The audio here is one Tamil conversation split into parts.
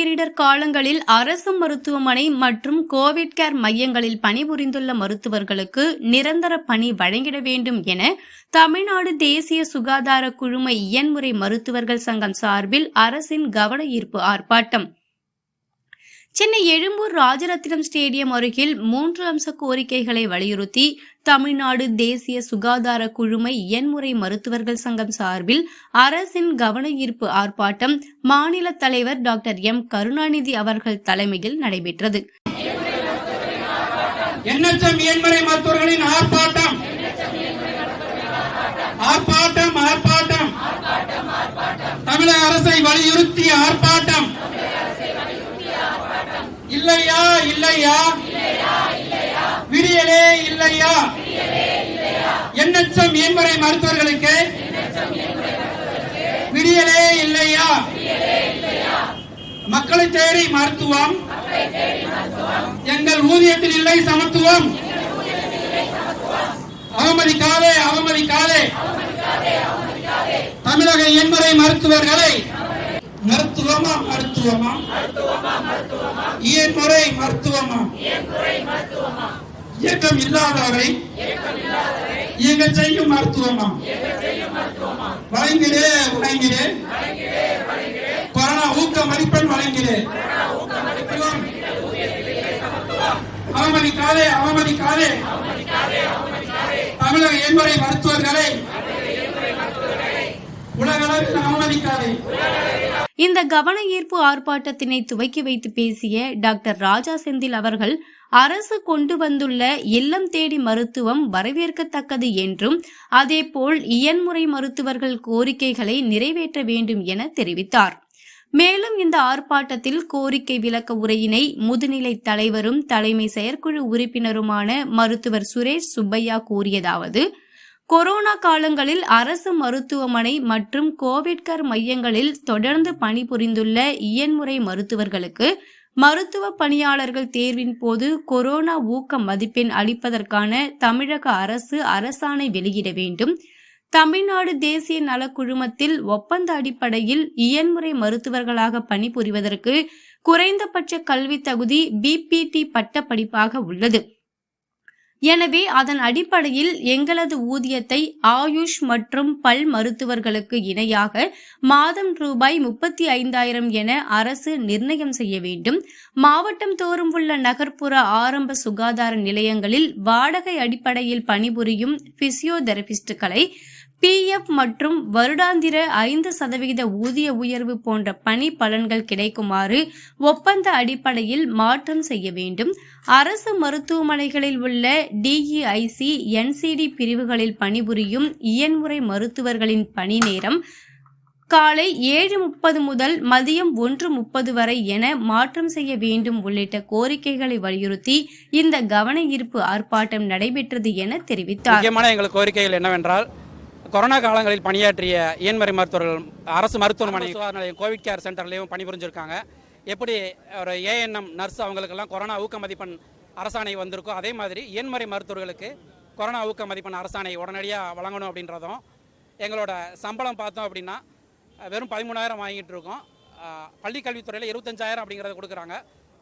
பேரிடர் காலங்களில் அரசு மருத்துவமனை மற்றும் கோவிட் கேர் மையங்களில் பணிபுரிந்துள்ள மருத்துவர்களுக்கு நிரந்தர பணி வழங்கிட வேண்டும் என தமிழ்நாடு தேசிய சுகாதார குழும இயன்முறை மருத்துவர்கள் சங்கம் சார்பில் அரசின் கவன ஈர்ப்பு ஆர்ப்பாட்டம் சென்னை எழும்பூர் ராஜரத்தினம் ஸ்டேடியம் அருகில் மூன்று அம்ச கோரிக்கைகளை வலியுறுத்தி தமிழ்நாடு தேசிய சுகாதார குழுமை எண்முறை மருத்துவர்கள் சங்கம் சார்பில் அரசின் கவன ஈர்ப்பு ஆர்ப்பாட்டம் மாநில தலைவர் டாக்டர் எம் கருணாநிதி அவர்கள் தலைமையில் நடைபெற்றது. ஆர்ப்பாட்டம். ஆர்ப்பாட்டம் ஆர்ப்பாட்டம். தமிழக அரசை வலியுறுத்திய ஆர்ப்பாட்டம். இல்லையா இல்லையா? விடியலே இல்லையா? எண்ணச்சம் எண்முறை மருத்துவர்களுக்கு விடியலே இல்லையா? மக்களை தேடி மருத்துவம். எங்கள் ஊதியத்தில் இல்லை சமத்துவம். அவமதிக்காதே அவமதிக்காதே. தமிழக எண்முறை மருத்துவர்களை மருத்துவமா மருத்துவமா? இயன்முறை மருத்துவமா? இயக்கம் இல்லாதவரை இயங்க செய்யும் மருத்துவமா? வழங்கிடே வழங்கிடே கொரோனா ஊக்க மதிப்பெண் வழங்கிடே. அவமதிக்காதே அவமதிக்காதே. தமிழக எண்முறை மருத்துவர்களை உலகளவில் இந்த கவன ஈர்ப்பு ஆர்ப்பாட்டத்தினை துவக்கி வைத்து பேசிய டாக்டர் ராஜா செந்தில் அவர்கள் அரசு கொண்டு வந்துள்ள இல்லம் தேடி மருத்துவம் வரவேற்கத்தக்கது என்றும் அதேபோல் இயன்முறை மருத்துவர்கள் கோரிக்கைகளை நிறைவேற்ற வேண்டும் என தெரிவித்தார். மேலும் இந்த ஆர்ப்பாட்டத்தில் கோரிக்கை விளக்க உரையினை முதுநிலை தலைவரும் தலைமை செயற்குழு உறுப்பினருமான மருத்துவர் சுரேஷ் சுப்பையா கூறியதாவது கொரோனா காலங்களில் அரசு மருத்துவமனை மற்றும் கோவிட் கேர் மையங்களில் தொடர்ந்து பணிபுரிந்துள்ள இயன்முறை மருத்துவர்களுக்கு மருத்துவ பணியாளர்கள் தேர்வின் போது கொரோனா ஊக்க மதிப்பெண் அளிப்பதற்கான தமிழக அரசு அரசாணை வெளியிட வேண்டும். தமிழ்நாடு தேசிய நலக்குழுமத்தில் ஒப்பந்த அடிப்படையில் இயன்முறை மருத்துவர்களாக பணிபுரிவதற்கு குறைந்தபட்ச கல்வி தகுதி பிபிடி பட்டப்படிப்பாக உள்ளது. எனவே அதன் அடிப்படையில் எங்களது ஊதியத்தை ஆயுஷ் மற்றும் பல் மருத்துவர்களுக்கு இணையாக மாதம் ரூபாய் முப்பத்தி ஐந்தாயிரம் என அரசு நிர்ணயம் செய்ய வேண்டும். மாவட்டம் தோறும் உள்ள நகர்ப்புற ஆரம்ப சுகாதார நிலையங்களில் வாடகை அடிப்படையில் பணிபுரியும் பிசியோதெரபிஸ்டுகளை பிஎஃப் மற்றும் வருடாந்திர ஐந்து சதவிகித ஊதிய உயர்வு போன்ற பணி பலன்கள் கிடைக்குமாறு ஒப்பந்த அடிப்படையில் மாற்றம் செய்ய வேண்டும். அரசு மருத்துவமனைகளில் உள்ள டிஇஐசி என்சிடி பிரிவுகளில் பணிபுரியும் இயன்முறை மருத்துவர்களின் பணி நேரம் காலை ஏழு முப்பது முதல் மதியம் ஒன்று முப்பது வரை என மாற்றம் செய்ய வேண்டும் உள்ளிட்ட கோரிக்கைகளை வலியுறுத்தி இந்த கவன ஈர்ப்பு ஆர்ப்பாட்டம் நடைபெற்றது என தெரிவித்தார். முக்கியமான எங்கள் கோரிக்கைகள் என்னவென்றால் கொரோனா காலங்களில் பணியாற்றிய இயன்முறை மருத்துவர்கள் அரசு மருத்துவமனை சுகாதார நிலையம் கோவிட் கேர் சென்டர்லையும் பணிபுரிஞ்சிருக்காங்க. எப்படி ஒரு ஏஎன்எம் நர்ஸ் அவங்களுக்கெல்லாம் கொரோனா ஊக்க மதிப்பெண் அரசாணை வந்திருக்கோ அதே மாதிரி இயன்முறை மருத்துவர்களுக்கு கொரோனா ஊக்க மதிப்பெண் அரசாணை உடனடியாக வழங்கணும் அப்படின்றதும் எங்களோட சம்பளம் பார்த்தோம் அப்படின்னா வெறும் பதிமூணாயிரம் வாங்கிட்டு இருக்கோம். பள்ளி கல்வித்துறையில் இருபத்தஞ்சாயிரம் அப்படிங்கிறத கொடுக்குறாங்க.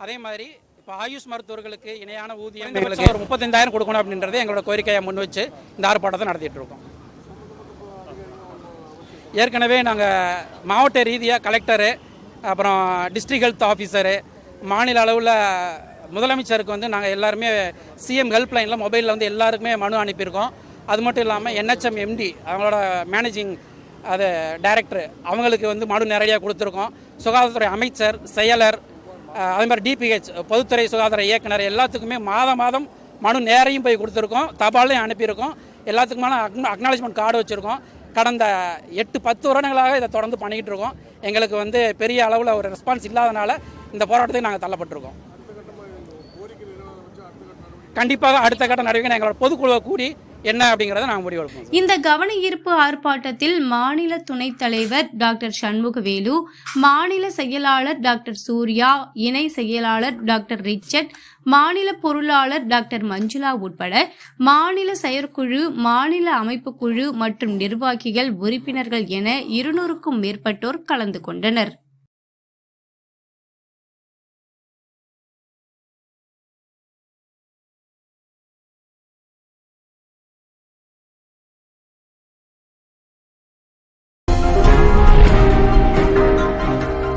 அதே மாதிரி இப்போ ஆயுஷ் மருத்துவர்களுக்கு இணையான ஊதியம் எங்களுக்கு ஒரு முப்பத்தஞ்சாயிரம் கொடுக்கணும் அப்படின்றது எங்களோட கோரிக்கையை முன் வச்சு இந்த ஆர்ப்பாட்டத்தை நடத்திட்டு இருக்கோம். ஏற்கனவே நாங்கள் மாவட்ட ரீதியாக கலெக்டரு அப்புறம் டிஸ்ட்ரிக் ஹெல்த் ஆஃபீஸரு மாநில அளவில் முதலமைச்சருக்கு வந்து நாங்கள் எல்லாருமே சிஎம் ஹெல்ப்லைனில் மொபைலில் வந்து எல்லாருக்குமே மனு அனுப்பியிருக்கோம். அது மட்டும் இல்லாமல் என்ஹெச்எம் எம்டி அவங்களோட மேனேஜிங் அது டைரக்டர் அவங்களுக்கு வந்து மனு நேரடியாக கொடுத்துருக்கோம். சுகாதாரத்துறை அமைச்சர் செயலர் அதே மாதிரி டிபிஹெச் பொதுத்துறை சுகாதார இயக்குனர் எல்லாத்துக்குமே மாதம் மாதம் மனு நேரையும் போய் கொடுத்துருக்கோம். தபாலையும் அனுப்பியிருக்கோம். எல்லாத்துக்குமான அக்னாலஜ்மெண்ட் கார்டு வச்சுருக்கோம். கடந்த எட்டு பத்து வருடங்களாக இதை தொடர்ந்து பண்ணிக்கிட்டு இருக்கோம். எங்களுக்கு வந்து பெரிய அளவில் ஒரு ரெஸ்பான்ஸ் இல்லாதனால இந்த போராட்டத்துக்கு நாங்கள் தள்ளப்பட்டிருக்கோம். கண்டிப்பாக அடுத்த கட்ட நடவடிக்கை எங்களோட பொதுக்குழுவை கூடி என்ன அப்படிங்கறத நாங்கள் முடிவெடுப்போம் இந்த கவன ஈர்ப்பு ஆர்ப்பாட்டத்தில் மாநில துணைத் தலைவர் டாக்டர் சண்முகவேலு மாநில செயலாளர் டாக்டர் சூர்யா இணை செயலாளர் டாக்டர் ரிச்சர்ட் மாநில பொருளாளர் டாக்டர் மஞ்சுளா உட்பட மாநில செயற்குழு மாநில அமைப்பு குழு மற்றும் நிர்வாகிகள் உறுப்பினர்கள் என இருநூறுக்கும் மேற்பட்டோர் கலந்து கொண்டனர்.